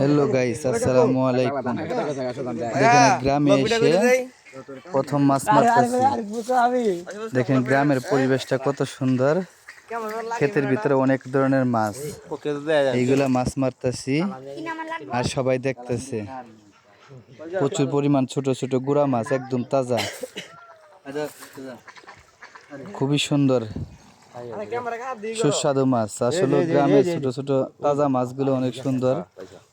Hello guys আসসালামু আলাইকুম। দেখেন গ্রামে এসে প্রথম মাছ মারতেছি। দেখেন গ্রামের পরিবেশটা কত সুন্দর। ক্ষেতের ভিতরে অনেক ধরনের মাছ। এইগুলা মাছ মারতেছি। আর সবাই দেখতেছে। প্রচুর পরিমাণ ছোট ছোট গুড়া মাছ একদম তাজা। খুবই সুন্দর। সুস্বাদু মাছ। আসলে গ্রামের ছোট ছোট তাজা মাছগুলো অনেক সুন্দর।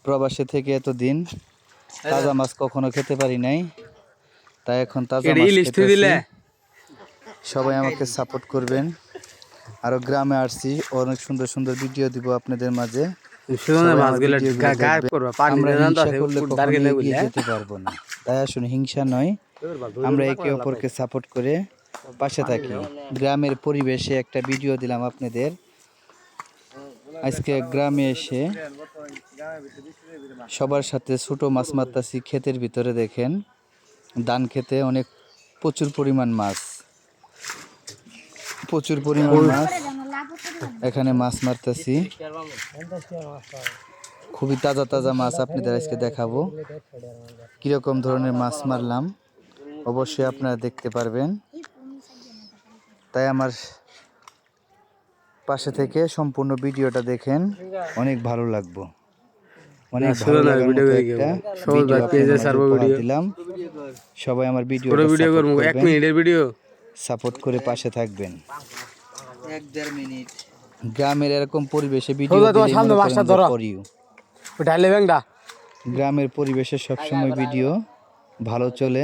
প্রবাসে থেকে এত দিন তাজা মাছ কখনো খেতে পারি নাই। তাই এখন তাজা মাছ খেতেছি। সবাই আমাকে সাপোর্ট করবেন। আরও গ্রামে আসছি অনেক সুন্দর সুন্দর ভিডিও দিব আপনাদের মাঝে। এগিয়ে যেতে পারব না। তাই আসুন হিংসা নয়। আমরা একে অপরকে সাপোর্ট করে পাশে থাকি। গ্রামের পরিবেশে একটা ভিডিও দিলাম আপনাদের। আজকে গ্রামে এসে সবার সাথে ছোট মাছ মারতাছি ক্ষেতের ভিতরে দেখেন। ধান খেতে অনেক প্রচুর পরিমাণ মাছ। প্রচুর পরিমাণ মাছ। এখানে মাছ মারতেছি। খুবই তাজা তাজা মাছ আপনাদের আজকে দেখাবো। কীরকম ধরনের মাছ মারলাম অবশ্যই আপনারা দেখতে পারবেন। তাই আমার পাশে থেকে সম্পূর্ণ ভিডিওটা দেখেন। অনেক ভালো লাগবো। অনেক ভালো লাগার মতো একটা ভিডিও আপনাদের উপহার দিলাম। সবাই আমার ভিডিও ভিডিও করব। এক মিনিটের ভিডিও সাপোর্ট করে পাশে থাকবেন। এক দেড় মিনিট। গ্রামের এরকম পরিবেশে ভিডিও ব্যাংটা গ্রামের পরিবেশে সবসময় ভিডিও ভালো চলে।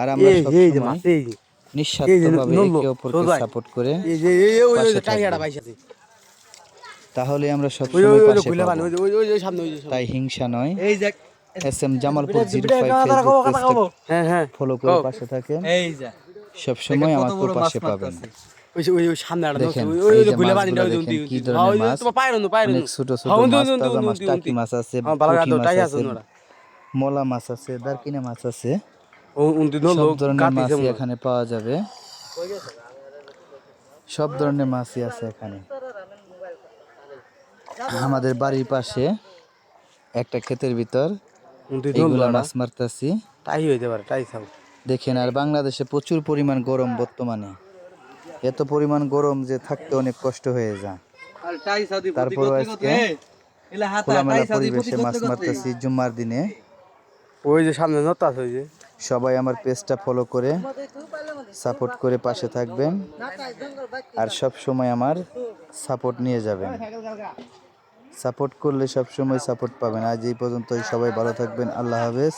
আর আমরা সবসময় নিঃস্বার্থভাবে একে অপরকে সাপোর্ট করে তাহলে আমরা সবসময় ওই ওই পাশে পাবো। ওই যে- ওই ওই ওই সামনে ওই যে সামনে। তাই হিংসা নয়। S M Jamalpur zero five Facebook হ্যাঁ হ্যাঁ। ফলো করে পাশে থাকেন। এই যা সবসময় আমাকে পাশে পাবেন। মলা মাছ আছে দারকিনা মাছ আছে। সব ধরনের মাছই এখানে পাওয়া যাবে। সব ধরনের মাছই আছে এখানে। আমাদের বাড়ির পাশে একটা ক্ষেতের ভিতর এইগুলা মাছ মারতাছি। টাই হইতে পারে খাও দেখেন আর বাংলাদেশে প্রচুর পরিমাণ গরম বর্তমানে। এত পরিমাণ গরম যে থাকতে অনেক কষ্ট হয়ে যায়। তারপর আজকে খোলামেলা পরিবেশে মাছ মারতেছি জুম্মার দিনে। ওই যে সামনে নতা আছে ওই যে। সবাই আমার পেজটা ফলো করে সাপোর্ট করে পাশে থাকবেন আর সব সময় আমার সাপোর্ট নিয়ে যাবেন। সাপোর্ট করলে সব সময় সাপোর্ট পাবেন। আজ এই পর্যন্তই। সবাই ভালো থাকবেন। আল্লাহ হাফেজ।